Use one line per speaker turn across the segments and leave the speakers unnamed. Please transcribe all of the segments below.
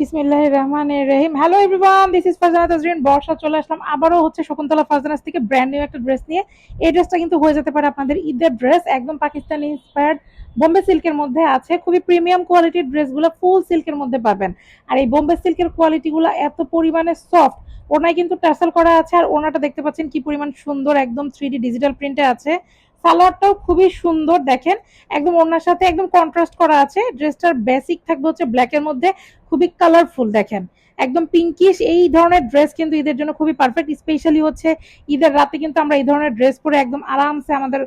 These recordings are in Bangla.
বিসমিল্লাহ রহমান রহিম। Hello everyone this is Farzana Tazreen Barsha চলে আসলাম। আবারও হচ্ছে শকুন্তলা ফারজানাস থেকে ব্র্যান্ড নিউ একটা ড্রেস নিয়ে। এই ড্রেসটা কিন্তু হয়ে যেতে পারে আপনাদের ঈদের ড্রেস একদম পাকিস্তানি ইন্সপায়ার্ড বোম্বে সিল্কের মধ্যে আছে, খুবই প্রিমিয়াম কোয়ালিটির ড্রেসগুলো ফুল সিল্কের মধ্যে পাবেন। আর এই বোম্বে সিল্কের কোয়ালিটিগুলো এত পরিমাণে সফট ওনায় কিন্তু টাসেল করা আছে। আর ওনাটা দেখতে পাচ্ছেন কি পরিমাণ সুন্দর, একদম থ্রি ডিজিটাল প্রিন্টে আছে। সালোয়ারটাও খুবই সুন্দর, দেখেন। একদম ওনার সাথে একদম কন্ট্রাস্ট করা আছে। ড্রেসটার বেসিক থাকবে হচ্ছে ব্ল্যাকের মধ্যে। খুবই কালারফুল দেখেন। একদম পিঙ্কিশ এই ধরনের ড্রেস কিন্তু ঈদের জন্য খুবই পারফেক্ট স্পেশালি হচ্ছে ঈদের রাতে কিন্তু আমরা এই ধরনের ড্রেস পরে একদম আরামসে আমাদের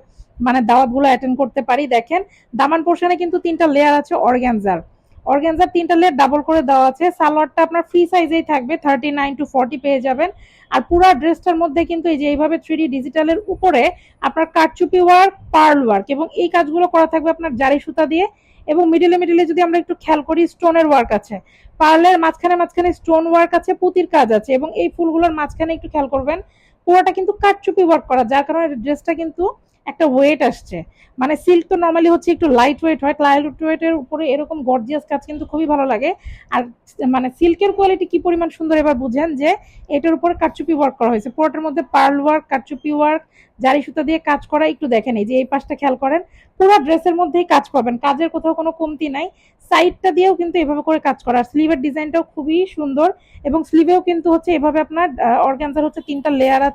মানে দাওয়াতগুলো অ্যাটেন্ড করতে পারি, দেখেন। দামান পোর্শনে কিন্তু তিনটা লেয়ার আছে অর্গ্যানজার অর্গ্যানজার তিনটা লেয়ার ডাবল করে দেওয়া আছে। সালোয়ারটা আপনার ফ্রি সাইজেই থাকবে থার্টি নাইন টু ফর্টি পেয়ে যাবেন। আর পুরো ড্রেসটার মধ্যে কিন্তু এই যে এইভাবে থ্রি ডিজিটালের উপরে আপনার কারচুপি ওয়ার্ক পার্ল ওয়ার্ক এবং এই কাজগুলো করা থাকবে আপনার জারি সুতা দিয়ে এবং মিডিলে মিডিলে যদি আমরা একটু খেয়াল করি স্টোনের ওয়ার্ক আছে। পার্লের মাঝখানে মাঝখানে স্টোন ওয়ার্ক আছে, পুতির কাজ আছে এবং এই ফুলগুলোর মাঝখানে একটু খেয়াল করবেন পুরোটা কিন্তু কাঠচুপি ওয়ার্ক করা, যার কারণে ড্রেসটা কিন্তু একটা ওয়েট আসছে। মানে সিল্ক তো নর্মালি হচ্ছে একটু লাইট ওয়েট হয় লাইট ওয়েটের উপরে এরকম গর্জিয়াস কাজ কিন্তু খুবই ভালো লাগে। আর মানে সিল্কের কোয়ালিটি কি পরিমাণ সুন্দর এবার বুঝেন যে, এটার উপরে কাঠচুপি ওয়ার্ক করা হয়েছে। পুরোটার মধ্যে পার্ল ওয়ার্ক কাঠচুপি ওয়ার্ক জারি সুতা দিয়ে কাজ করা একটু দেখেন, এই যে এই পাশটা খেয়াল করেন, পুরো ড্রেসের মধ্যেই কাজ পাবেন, কাজের কোথাও কোনো কমতি নাই। সাইডটা দিয়েও কিন্তু এভাবে করে কাজ করা। আর স্লিভের ডিজাইনটাও খুবই সুন্দর এবং স্লিভেও কিন্তু হচ্ছে এভাবে আপনার অর্গানজার হচ্ছে তিনটা লেয়ার আছে।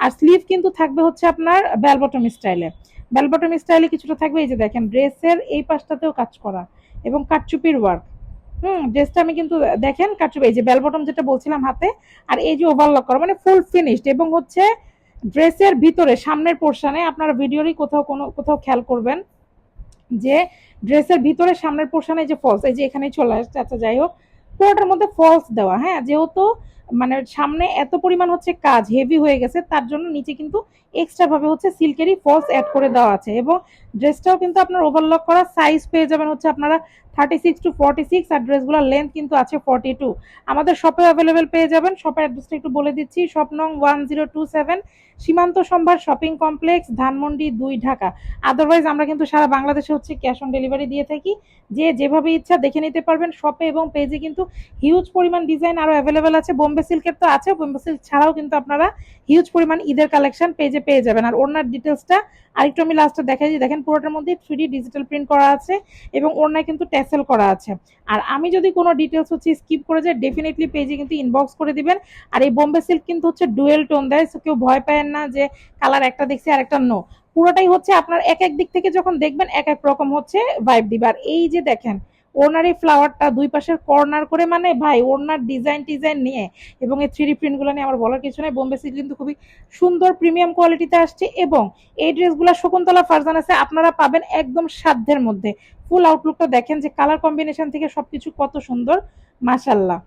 আর স্লিভ কিন্তু থাকবে হচ্ছে আপনার বেলবটম স্টাইলে বেলবটম স্টাইলে কিছুটা থাকবে, এই যে দেখেন ড্রেসের এই পাশটাতেও কাজ করা এবং কাটচুপির ওয়ার্ক হুম ড্রেসটা আমি কিন্তু দেখেন, কাটচুপি, এই যে বেলবটম যেটা বলছিলাম হাতে, আর এই যে ওভারলক করা মানে ফুল ফিনিশড এবং হচ্ছে ড্রেসের ভিতরে, সামনের পোর্শনে আপনারা ভিডিওরই কোথাও কোনো, কোথাও খেয়াল করবেন যে ড্রেসের ভিতরে, সামনের পোর্শনে যে ফলস এই যে এখানেই চলে আসছে আচ্ছা যাই হোক, পুরোটার মধ্যে ফলস দেওয়া হ্যাঁ যেহেতু মানে সামনে এত পরিমাণ হচ্ছে কাজ হেভি হয়ে গেছে, তার জন্য নিচে কিন্তু এক্সট্রা ভাবে হচ্ছে সিল্কেরই ফলস অ্যাড করে দেওয়া আছে এবং ড্রেসটাও কিন্তু আপনার ওভারলক করা সাইজ পেয়ে যাবেন হচ্ছে আপনারা thirty six to forty six আর ড্রেসগুলোর লেন্থ কিন্তু আছে ফর্টি টু আমাদের শপে অ্যাভেলেবেল পেয়ে যাবেন শপের অ্যাড্রেসটা একটু বলে দিচ্ছি শপ নং ওয়ান জিরো টু সেভেন সীমান্ত সম্ভার শপিং কমপ্লেক্স ধানমন্ডি দুই, ঢাকা। আদারওয়াইজ আমরা কিন্তু সারা বাংলাদেশে হচ্ছে ক্যাশ অন ডেলিভারি দিয়ে থাকি। যে যেভাবে ইচ্ছা দেখে নিতে পারবেন শপে এবং পেজে কিন্তু হিউজ পরিমাণ ডিজাইন আরও অ্যাভেলেবেল আছে, বোম্বে সিল্কের তো আছে, বোম্বে সিল্ক ছাড়াও কিন্তু আপনারা হিউজ পরিমাণ ঈদের কালেকশন পেজে পেয়ে যাবেন। আর ওনার ডিটেলসটা আরেকটু আমি লাস্টে দেখাই দিই। দেখেন পুরোটার মধ্যে থ্রি ডিজিটাল প্রিন্ট করা আছে এবং ওনায় কিন্তু ট্যাসেল করা আছে। আর আমি যদি কোনো ডিটেলস হচ্ছে স্কিপ করে যাই ডেফিনেটলি পেজে কিন্তু ইনবক্স করে দিবেন। আর এই বোম্বে সিল্ক কিন্তু হচ্ছে ডুয়েল টোন দেয় সো কেউ ভয় পায় না যে কালার একটা দেখছি আর একটা নো পুরোটাই হচ্ছে আপনার এক এক দিক থেকে যখন দেখবেন এক এক রকম হচ্ছে ভাইব দিবে। আর এই যে দেখেন ওনার এই ফ্লাওয়ারটা দুই পাশের কর্নার করে মানে ভাই, ওনার ডিজাইন টিজাইন নিয়ে এবং এই থ্রি প্রিন্টগুলো নিয়ে আমার বলার কিছু নাই। বোম্বে সিল্ক কিন্তু খুবই সুন্দর প্রিমিয়াম কোয়ালিটিতে আসছে এবং এই ড্রেসগুলো শকুন্তলা, ফারজান আছে, আপনারা পাবেন একদম সাধ্যের মধ্যে। ফুল আউটলুকটা দেখেন যে কালার কম্বিনেশন থেকে সবকিছু কত সুন্দর মাসাল্লাহ